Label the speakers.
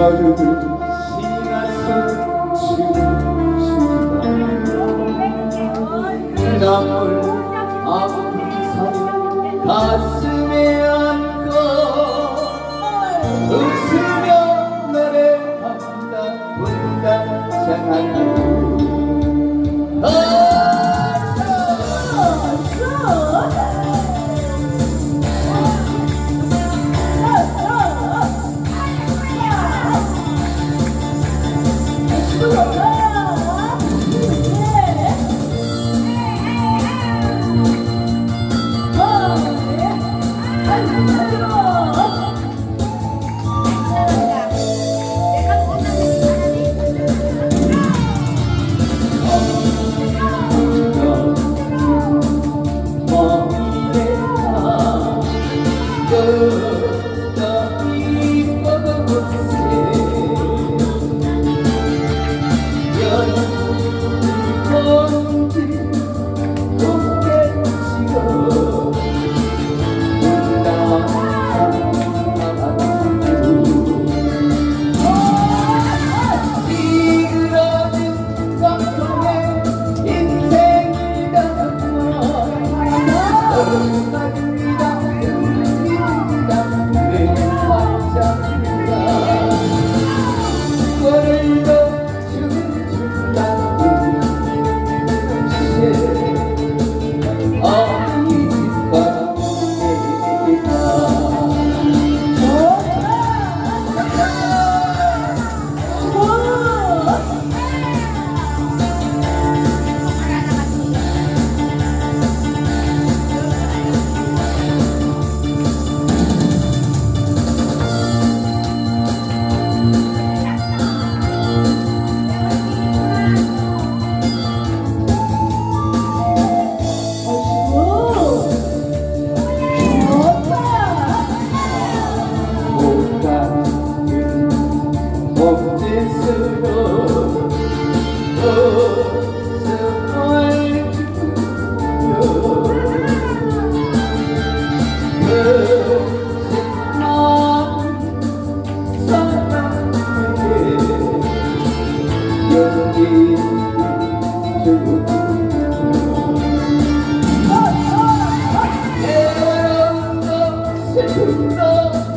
Speaker 1: 자들을 지나서 치우신다 땀을 아픈 사이 가슴에
Speaker 2: Thank you.
Speaker 1: 全球心